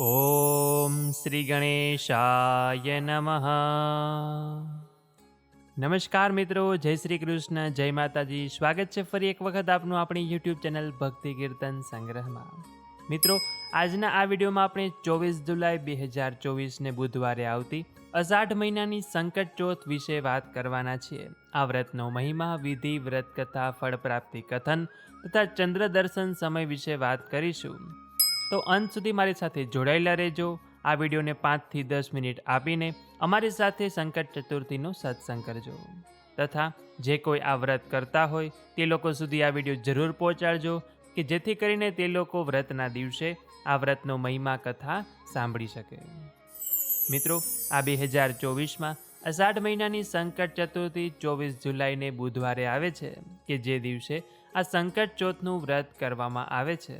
ઓમ શ્રી ગણેશાય નમઃ. નમસ્કાર મિત્રો, જય શ્રી કૃષ્ણ, જય માતાજી. સ્વાગત છે ફરી એક વખત આપનું આપણી યુટ્યુબ ચેનલ ભક્તિ કીર્તન સંગ્રહમાં. મિત્રો, આજના આ વિડીયોમાં આપણે ચોવીસ જુલાઈ બે હજાર ચોવીસને બુધવારે આવતી અષાઢ મહિનાની સંકટ ચોથ વિશે વાત કરવાના છીએ. આ વ્રતનો મહિમા, વિધિ, વ્રત કથા, ફળ પ્રાપ્તિ, કથન તથા ચંદ્ર દર્શન સમય વિશે વાત કરીશું. તો અંત સુધી મારી સાથે જોડાયેલા રહેજો. આ વિડીયોને પાંચથી દસ મિનિટ આપીને અમારી સાથે સંકટ ચતુર્થીનો સત્સંગ કરજો. તથા જે કોઈ આ વ્રત કરતા હોય તે લોકો સુધી આ વીડિયો જરૂર પહોંચાડજો કે જેથી કરીને તે લોકો વ્રતના દિવસે આ વ્રતનો મહિમા કથા સાંભળી શકે. મિત્રો, આ બે હજાર ચોવીસમાં અષાઢ મહિનાની સંકટ ચતુર્થી ચોવીસ જુલાઈને બુધવારે આવે છે, કે જે દિવસે આ સંકટ ચોથનું વ્રત કરવામાં આવે છે.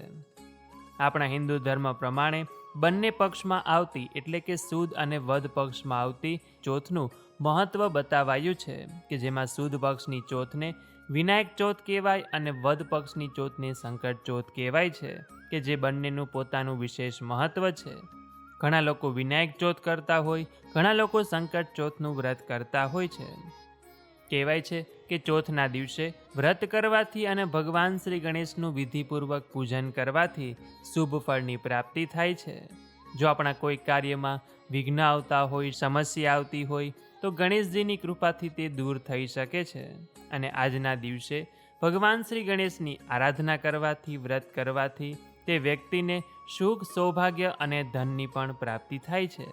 આપણા હિન્દુ ધર્મ પ્રમાણે બંને પક્ષમાં આવતી એટલે કે સુદ અને વધ પક્ષમાં આવતી ચોથનું મહત્વ બતાવાયું છે કે જેમાં સુદ પક્ષની ચોથને વિનાયક ચોથ કહેવાય અને વધ પક્ષની ચોથને સંકટ ચોથ કહેવાય છે, કે જે બંનેનું પોતાનું વિશેષ મહત્વ છે. ઘણા લોકો વિનાયક ચોથ કરતા હોય, ઘણા લોકો સંકટ ચોથનું વ્રત કરતા હોય છે. કહેવાય છે કે ચોથના દિવસે વ્રત કરવાથી અને ભગવાન શ્રી ગણેશનું વિધિપૂર્વક પૂજન કરવાથી શુભ ફળની પ્રાપ્તિ થાય છે. જો આપણા કોઈ કાર્યમાં વિઘ્ન આવતા હોય, સમસ્યા આવતી હોય, તો ગણેશજીની કૃપાથી તે દૂર થઈ શકે છે. અને આજના દિવસે ભગવાન શ્રી ગણેશની આરાધના કરવાથી, વ્રત કરવાથી તે વ્યક્તિને સુખ, સૌભાગ્ય અને ધનની પણ પ્રાપ્તિ થાય છે.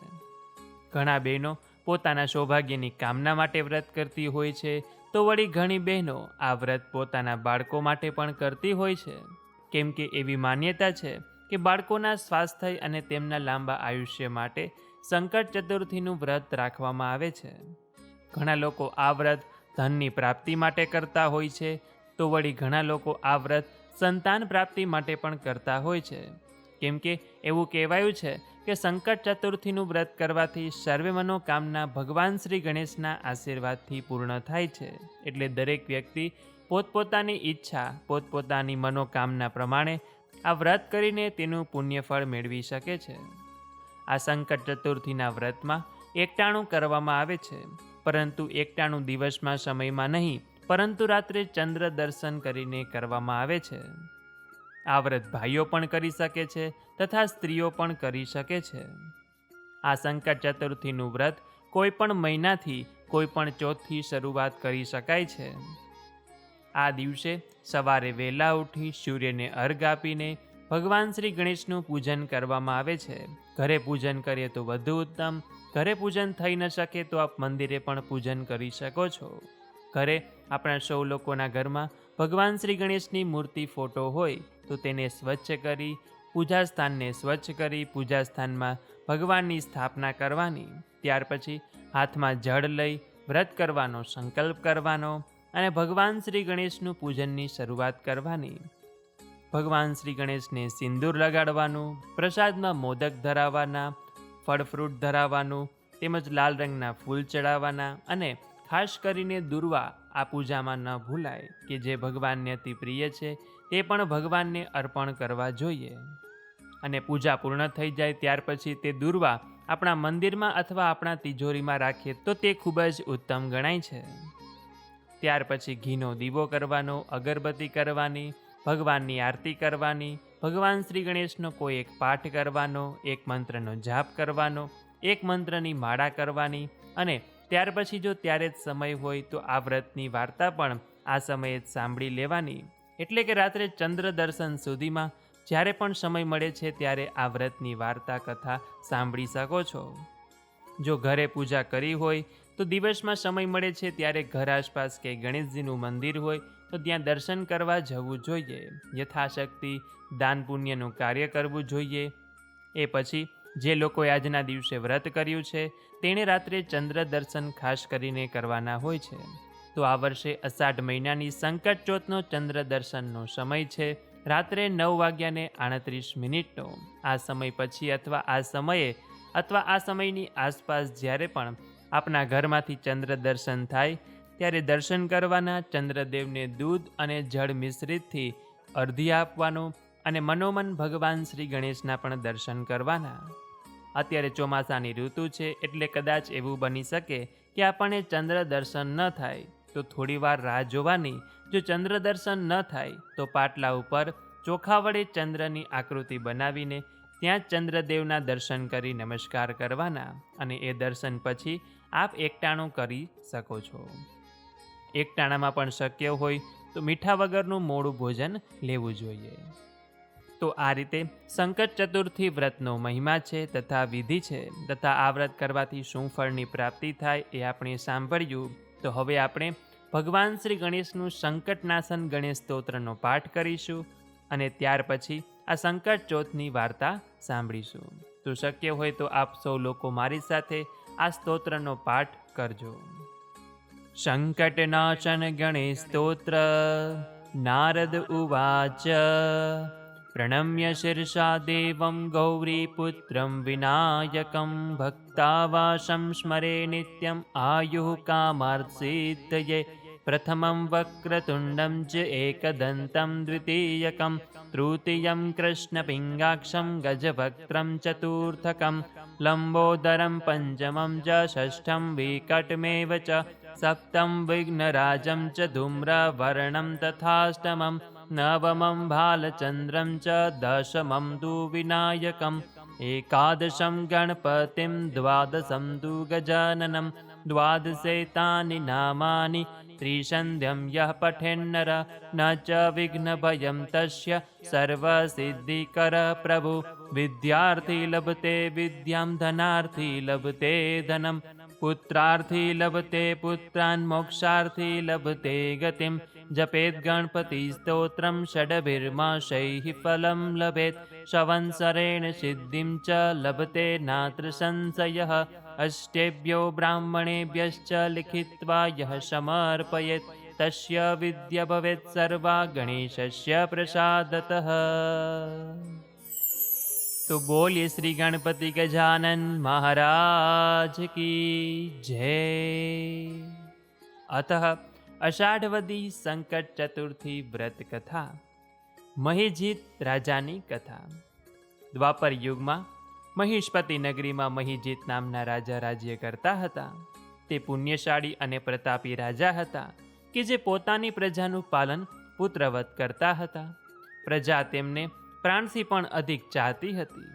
ઘણા બહેનો પોતાના સૌભાગ્યની કામના માટે વ્રત કરતી હોય છે તો વળી ઘણી બહેનો આ વ્રત પોતાના બાળકો માટે પણ કરતી હોય છે. કેમ કે એવી માન્યતા છે કે બાળકોના સ્વાસ્થ્ય અને તેમના લાંબા આયુષ્ય માટે સંકટ ચતુર્થીનું વ્રત રાખવામાં આવે છે. ઘણા લોકો આ વ્રત ધનની પ્રાપ્તિ માટે કરતા હોય છે, તો વળી ઘણા લોકો આ વ્રત સંતાન પ્રાપ્તિ માટે પણ કરતા હોય છે. કેમ કે એવું કહેવાયું છે કે સંકટ ચતુર્થીનું વ્રત કરવાથી સર્વે મનોકામના ભગવાન શ્રી ગણેશના આશીર્વાદથી પૂર્ણ થાય છે. એટલે દરેક વ્યક્તિ પોતપોતાની ઈચ્છા, પોતપોતાની મનોકામના પ્રમાણે આ વ્રત કરીને તેનું પુણ્યફળ મેળવી શકે છે. આ સંકટ ચતુર્થીના વ્રતમાં એકટાણું કરવામાં આવે છે. પરંતુ એકટાણું દિવસમાં સમયમાં નહીં, પરંતુ રાત્રે ચંદ્ર દર્શન કરીને કરવામાં આવે છે. આ વ્રત ભાઈઓ પણ કરી શકે છે તથા સ્ત્રીઓ પણ કરી શકે છે. આ સંકટ ચતુર્થીનું વ્રત કોઈ પણ મહિનાથી, કોઈ પણ ચોથથી શરૂઆત કરી શકાય છે. આ દિવસે સવારે વહેલા ઉઠી સૂર્યને અર્ઘ આપીને ભગવાન શ્રી ગણેશનું પૂજન કરવામાં આવે છે. ઘરે પૂજન કરીએ તો વધુ ઉત્તમ, ઘરે પૂજન થઈ ન શકે તો આપ મંદિરે પણ પૂજન કરી શકો છો. ઘરે આપણા સૌ લોકોના ઘરમાં ભગવાન શ્રી ગણેશની મૂર્તિ ફોટો હોય તો તેને સ્વચ્છ કરી પૂજા સ્થાનને સ્વચ્છ કરી પૂજા સ્થાનમાં ભગવાનની સ્થાપના કરવાની. ત્યાર પછી હાથમાં જળ લઈ વ્રત કરવાનો સંકલ્પ કરવાનો અને ભગવાન શ્રી ગણેશનું પૂજનની શરૂઆત કરવાની. ભગવાન શ્રી ગણેશને સિંદૂર લગાડવાનું, પ્રસાદમાં મોદક ધરાવવાના ફળ ફ્રૂટ ધરાવવાનું, તેમજ લાલ રંગના ફૂલ ચડાવવાના અને ખાસ કરીને દુર્વા આ પૂજામાં ન ભૂલાય કે જે ભગવાનને અતિ પ્રિય છે, તે પણ ભગવાનને અર્પણ કરવા જોઈએ. અને પૂજા પૂર્ણ થઈ જાય ત્યાર પછી તે દુર્વા આપણા મંદિરમાં અથવા આપણા તિજોરીમાં રાખીએ તો તે ખૂબ જ ઉત્તમ ગણાય છે. ત્યાર પછી ઘીનો દીવો કરવાનો, અગરબત્તી કરવાની, ભગવાનની આરતી કરવાની, ભગવાન શ્રી ગણેશનો કોઈ એક પાઠ કરવાનો, એક મંત્રનો જાપ કરવાનો, એક મંત્રની માળા કરવાની અને ત્યાર પછી જો ત્યારે જ સમય હોય તો આ વ્રતની વાર્તા પણ આ સમયે જ સાંભળી લેવાની. એટલે કે રાત્રે ચંદ્ર દર્શન સુધીમાં જ્યારે પણ સમય મળે છે ત્યારે આ વ્રતની વાર્તા કથા સાંભળી શકો છો. જો ઘરે પૂજા કરી હોય તો દિવસમાં સમય મળે છે ત્યારે ઘર આસપાસ કે ગણેશજીનું મંદિર હોય તો ત્યાં દર્શન કરવા જવું જોઈએ. યથાશક્તિ, દાન પુણ્યનું કાર્ય કરવું જોઈએ. એ પછી જે લોકોએ આજના દિવસે વ્રત કર્યું છે, તેણે રાત્રે ચંદ્ર દર્શન ખાસ કરીને કરવાના હોય છે. તો આ વર્ષે અષાઢ મહિનાની સંકટ ચોથનો ચંદ્ર દર્શનનો સમય છે, રાત્રે નવ વાગ્યાને આડત્રીસ મિનિટનો. આ સમય પછી અથવા આ સમયે અથવા આ સમયની આસપાસ જ્યારે પણ આપના ઘરમાંથી ચંદ્ર દર્શન થાય, ત્યારે દર્શન કરવાના ચંદ્રદેવને દૂધ અને જળ મિશ્રિતથી અર્ધી આપવાનો અને મનોમન ભગવાન શ્રી ગણેશના પણ દર્શન કરવાના. અત્યારે ચોમાસાની ઋતુ છે એટલે કદાચ એવું બની શકે કે આપણને ચંદ્ર દર્શન ન થાય. તો થોડીવાર રાહ જોવાની. જો ચંદ્ર દર્શન ન થાય, તો પાટલા ઉપર ચોખા વડે ચંદ્રની આકૃતિ બનાવીને ત્યાં ચંદ્રદેવના દર્શન કરી નમસ્કાર કરવાના અને એ દર્શન પછી આપ એકટાણું કરી શકો છો. એકટાણામાં પણ શક્ય હોય તો મીઠા વગરનું મોડું ભોજન લેવું જોઈએ. તો આ રીતે સંકટ ચતુર્થી વ્રતનો મહિમા છે તથા વિધિ છે તથા આ વ્રત કરવાથી શું ફળની પ્રાપ્તિ થાય એ આપણે સાંભળ્યું. તો હવે આપણે ભગવાન શ્રી ગણેશનું સંકટનાશન ગણેશ સ્તોત્રનો પાઠ કરીશું અને ત્યાર પછી આ સંકટ ચોથની વાર્તા સાંભળીશું. તો શક્ય હોય તો આપ સૌ લોકો મારી સાથે આ સ્તોત્રનો પાઠ કરજો. સંકટનાશન ગણેશ સ્તોત્ર, નારદ ઉવાચ प्रणम्य शिरसा देवं गौरीपुत्रं विनायकं भक्तावासं स्मरे नित्यम् आयुः कामार्थितये प्रथमं वक्रतुण्डं च एकदन्तं द्वितीयकं तृतीयं कृष्णपिङ्गाक्षं गजवक्त्रं चतुर्थकं लम्बोदरं पञ्चमं च षष्ठं विकटमेव च सप्तं विघ्नराजं च धूम्रवर्णं तथाष्टमं नवमं बालचन्द्रं च दशमं तु विनायकम् एकादशं गणपतिं द्वादशं तु गजाननं द्वादशे तानि नामानि त्रिसन्ध्यं यः पठेन्नर। न च विघ्नभयं तस्य सर्वसिद्धिकर प्रभु। विद्यार्थी लभते विद्यां धनार्थी लभते धनं। पुत्रार्थी लभते पुत्रान् मोक्षार्थी लभते गतिं जपेत् गणपतिस्तोत्रं षड्भिर्माशैः फलं लभेत् संवत्सरेण सिद्धिं च लभते नात्र संशयः अष्टेभ्यो ब्राह्मणेभ्यश्च लिखित्वा यः समर्पयेत् तस्य विद्या भवेत् सर्वा गणेशस्य प्रसादतः તો બોલીએ શ્રી ગણપતિ ગજાનન મહારાજ કી જય અતઃ અષાઢવદી સંકટ ચતુર્થી વ્રત કથા, મહિજીત રાજાની કથા. દ્વાપર યુગમાં મહિષ્પતિ નગરીમાં મહિજીત નામના રાજા રાજ્ય કરતા હતા. તે પુણ્યશાળી અને પ્રતાપી રાજા હતા કે જે પોતાની પ્રજાનું પાલન પુત્રવત કરતા હતા. પ્રજા તેમને પ્રાણથી પણ અધિક ચાહતી હતી.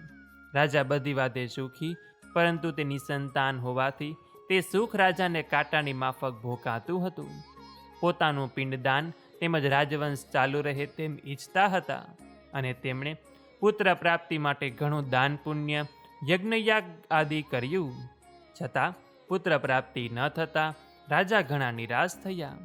રાજા બધી વાતે સુખી, પરંતુ તે નિસંતાન હોવાથી તે સુખ રાજાને કાંટાની માફક ભોકાતું હતું. પોતાનું પિંડદાન તેમજ રાજવંશ ચાલુ રહે તેમ ઈચ્છતા હતા અને તેમણે પુત્ર પ્રાપ્તિ માટે ઘણું દાન, પુણ્ય, યજ્ઞયાગ આદિ કર્યું. છતાં પુત્ર પ્રાપ્તિ ન થતાં રાજા ઘણા નિરાશ થયા.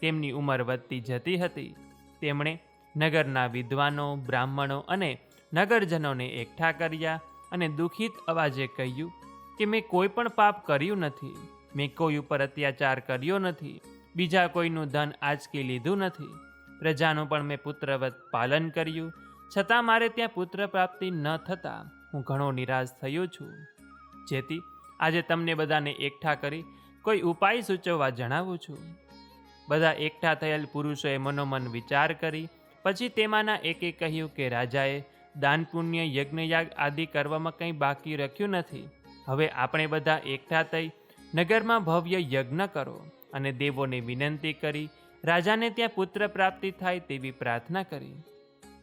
તેમની ઉંમર વધતી જતી હતી. તેમણે નગરના વિદ્વાનો, બ્રાહ્મણો અને નગરજનોને એકઠા કર્યા અને દુઃખિત અવાજે કહ્યું કે, મેં કોઈ પણ પાપ કર્યું નથી. મેં કોઈ ઉપર અત્યાચાર કર્યો નથી. બીજા કોઈનું ધન આજકી લીધું નથી. પ્રજાનું પણ મેં પુત્રવત પાલન કર્યું. છતાં મારે ત્યાં પુત્ર પ્રાપ્તિ ન થતાં હું ઘણો નિરાશ થયો છું. જેથી આજે તમને બધાને એકઠા કરી કોઈ ઉપાય સૂચવવા જણાવું છું. બધા એકઠા થયેલ પુરુષોએ મનોમન વિચાર કરી, પછી તેમાંના એકે કહ્યું કે, રાજાએ દાન, પુણ્ય, યજ્ઞયાગ આદિ કરવામાં કંઈ બાકી રાખ્યું નથી. હવે આપણે બધા એકઠા થઈ નગરમાં ભવ્ય યજ્ઞ કરો. અને દેવોને વિનંતી કરી, રાજાને ત્યાં પુત્ર પ્રાપ્તિ થાય તેવી પ્રાર્થના કરી.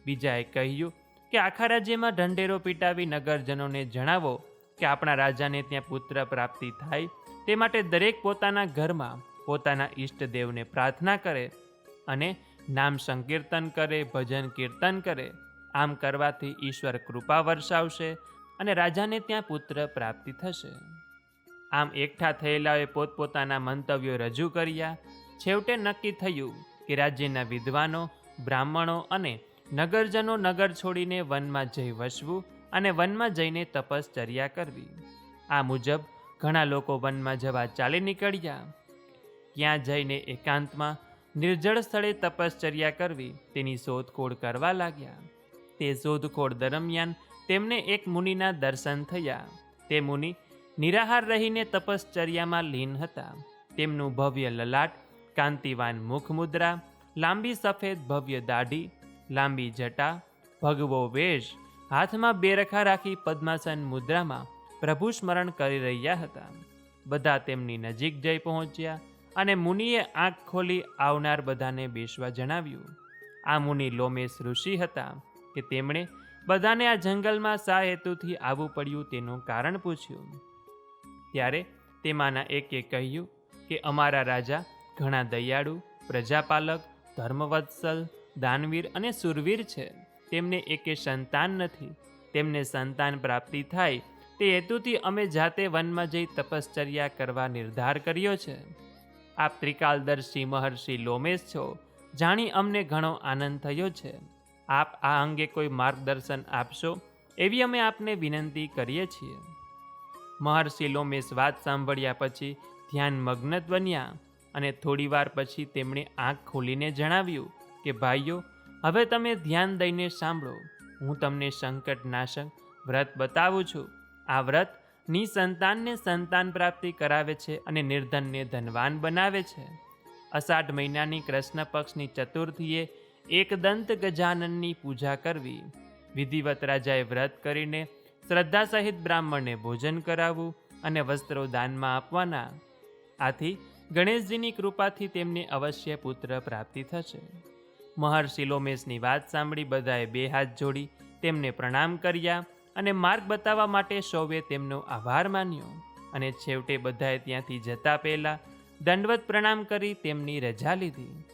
બીજાએ કહ્યું કે આખા રાજ્યમાં ઢંઢેરો પીટાવી નગરજનોને જણાવો કે આપણા રાજાને ત્યાં પુત્ર પ્રાપ્તિ થાય તે માટે દરેક પોતાના ઘરમાં પોતાના ઈષ્ટદેવને પ્રાર્થના કરે અને નામ સંકીર્તન કરે, ભજન કીર્તન કરે. આમ કરવાથી ઈશ્વર કૃપા વર્ષાવશે અને રાજાને ત્યાં પુત્ર પ્રાપ્તિ થશે. આમ એકઠા થયેલાઓએ પોતપોતાના મંતવ્યો રજૂ કર્યા. છેવટે નક્કી થયું કે રાજ્યના વિદ્વાનો, બ્રાહ્મણો અને નગરજનો નગર છોડીને વનમાં જઈ વસવું અને વનમાં જઈને તપશ્ચર્યા કરવી. આ મુજબ ઘણા લોકો વનમાં જવા ચાલી નીકળ્યા. ત્યાં જઈને એકાંતમાં નિર્જળ સ્થળે તપશ્ચર્યા કરવી, તેની શોધખોળ કરવા લાગ્યા. તે શોધખોળ દરમિયાન તેમને એક મુનિના દર્શન થયા. તે મુનિ નિરાહાર રહીને તપશ્ચર્યામાં લીન હતા. તેમનું ભવ્ય લલાટ, કાંતિવાન મુખ મુદ્રા લાંબી સફેદ ભવ્ય દાઢી, લાંબી જટા, ભગવો વેશ, હાથમાં બેરખા રાખી પદ્માસન મુદ્રામાં પ્રભુ સ્મરણ કરી રહ્યા હતા. બધા તેમની નજીક જઈ પહોંચ્યા અને મુનિએ આંખ ખોલી આવનાર બધાને બેસવા જણાવ્યું. આ મુનિ લોમેશ ઋષિ હતા કે તેમણે બધાને આ જંગલમાં સા હેતુથી આવવું પડ્યું તેનું કારણ પૂછ્યું. ત્યારે તેમાંના એકે કહ્યું કે અમારા રાજા ઘણા દયાળુ, પ્રજાપાલક, ધર્મવત્સલ, દાનવીર અને સુરવીર છે. તેમને એકે સંતાન નથી. તેમને સંતાન પ્રાપ્તિ થાય તે હેતુથી અમે જાતે વનમાં જઈ તપશ્ચર્યા કરવા નિર્ધાર કર્યો છે. આપ ત્રિકાલદર્શી મહર્ષિ લોમેશ છો. જાણી અમને ઘણો આનંદ થયો છે. આપ આ અંગે કોઈ માર્ગદર્શન આપશો એવી અમે આપને વિનંતી કરીએ છીએ. મહર્ષિ લોમેશ વાત સાંભળ્યા પછી ધ્યાન મગ્ન બન્યા અને થોડીવાર પછી તેમણે આંખ ખોલીને જણાવ્યું કે, ભાઈઓ, હવે તમે ધ્યાન દઈને સાંભળો. હું તમને સંકટ નાશક વ્રત બતાવું છું. આ વ્રત નિસંતાનને સંતાન પ્રાપ્તિ કરાવે છે અને નિર્ધનને ધનવાન બનાવે છે. અષાઢ મહિનાની કૃષ્ણ પક્ષની ચતુર્થીએ એકદંત ગજાનનની પૂજા કરવી. વિધિવત રાજાએ વ્રત કરીને શ્રદ્ધા સહિત બ્રાહ્મણને ભોજન કરાવવું અને વસ્ત્રો દાનમાં આપવાના. આથી ગણેશજીની કૃપાથી તેમને અવશ્ય પુત્ર પ્રાપ્તિ થશે. મહર્ષિ લોમેશની વાત સાંભળી બધાએ બે હાથ જોડી તેમને પ્રણામ કર્યા અને માર્ગ બતાવવા માટે સૌએ તેમનો આભાર માન્યો. અને છેવટે બધાએ ત્યાંથી જતા પહેલા દંડવત પ્રણામ કરી તેમની રજા લીધી.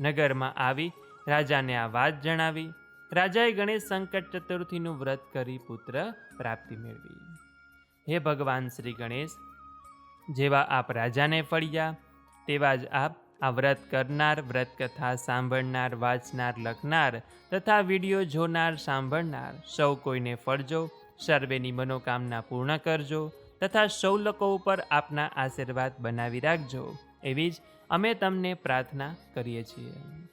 નગરમાં આવી રાજાને આ વાત જણાવી રાજાએ ગણેશ સંકટ ચતુર્થીનું વ્રત કરી પુત્ર પ્રાપ્તિ મેળવી. હે ભગવાન શ્રી ગણેશ, જેવા આપ રાજાને ફળ્યા, તેવા જ આપ આ વ્રત કરનાર વ્રત કથા સાંભળનાર, વાંચનાર, લખનાર તથા વીડિયો જોનાર, સાંભળનાર સૌ કોઈને ફળજો, સર્વેની મનોકામના પૂર્ણ કરજો તથા સૌ લોકો ઉપર આપના આશીર્વાદ બનાવી રાખજો. એવી જ અમે તમને પ્રાર્થના કરીએ છીએ.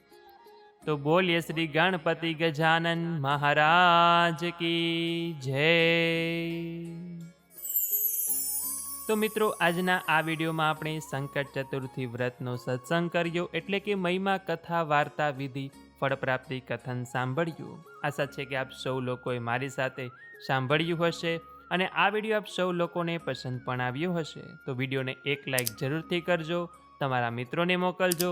તો બોલીએ શ્રી ગણપતિ ગજાનન મહારાજ કી જય. તો મિત્રો, આજના આ વિડીયોમાં આપણે સંકટ ચતુર્થી વ્રતનો સત્સંગ કર્યો, એટલે કે મહિમા કથા વાર્તા વિધિ ફળ પ્રાપ્તિ કથન સાંભળ્યું. આશા છે કે આપ સૌ લોકોએ મારી સાથે સાંભળ્યું હશે અને આ વીડિયો આપ સૌ લોકોને પસંદ પણ આવ્યો હશે. તો વિડીયોને એક લાઈક જરૂરથી કરજો, તમારા મિત્રોને મોકલજો